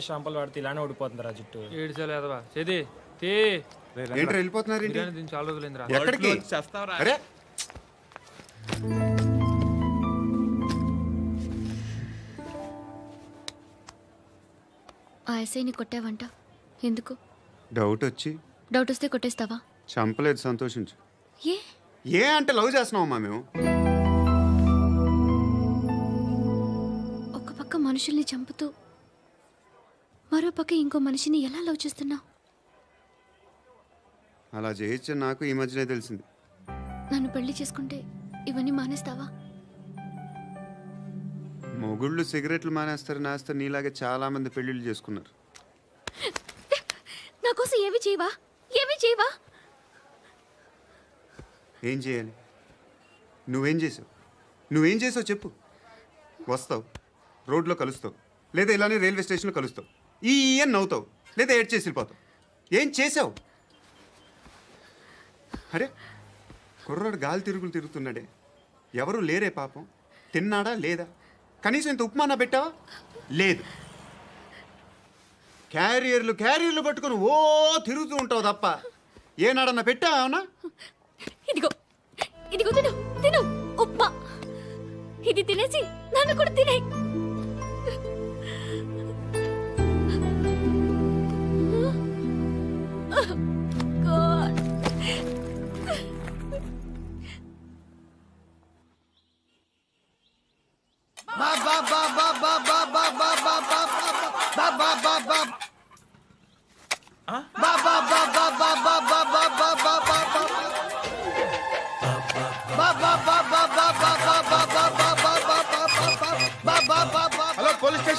Always షాంపూలు వాడితే ఇలానే ఓడిపోతుంది రా జుట్టు. ఏడ్చాలి అదవా చేది తీ. ఏంటి వెళ్ళిపోతున్నారు ఏంటి? బిర్యానీ తిని చాలా రోజులైందిరా. ఎక్కడికి? అరే. ఆ ఎస్ఐని కొట్టావంట. ఎందుకు? డౌట్ వచ్చి. డౌట్ వస్తే కొట్టేస్తావా? చంపలేదు సంతోషించు. ఏ? ఏ అంటే లవ్ చేస్తున్నామమ్మా మేము? ఒక పక్క మనుషుల్ని చంపుతూ మరో పక్క ఇంకో మనిషిని ఎలా లవ్ చేస్తున్నావు? అలా చేయొచ్చు నాకు ఈ మధ్యనే తెలిసింది. నన్ను పెళ్ళి చేసుకుంటే ఇవన్నీ మానేస్తావా? మొగుళ్ళు సిగరెట్లు మానేస్తారు నేస్తారు నీలాగే చాలా మంది పెళ్ళిళ్ళు చేసుకున్నారు. నా కోసం ఏమి చేయవా? ఏమి చేయవా? ఏం చేయాలి? నువ్వేం చేసావు? నువ్వేం చేసావు చెప్పు. వస్తావు. రోడ్లో కలుస్తావు. లేదా ఇలానే రైల్వే స్టేషన్లో కలుస్తావు. ఈ అని నవ్వుతావు లేదా ఏడ్ చేసి వెళ్ళిపోతావు. ఏం చేసావు? అరే కుర్రాడు గాలి తిరుగులు తిరుగుతున్నాడే. ఎవరు లేరే పాపం. తిన్నాడా లేదా? కనీసం ఇంత ఉప్మానా పెట్టావా? లేదు. క్యారియర్లు క్యారియర్లు పట్టుకొని ఓ తిరుగుతూ ఉంటావు తప్ప. ఏనాడన్నా పెట్టావా ఇదిగో ఇదిగో తిను తిను. ఉప్మా. ఇది తినేసి నన్ను కూడా తినే.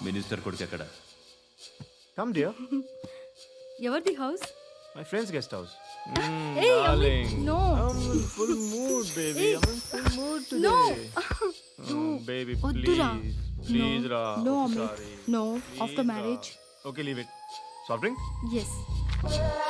మినిస్టర్ కొడుకు ఎక్కడ? కమ్ డియర్ ఎవరిది house? My friends guest house no full mood baby full mood no baby వద్దురా. ప్లీజ్ ప్లీజ్ రా No, sorry no after marriage okay leave it soft drink yes please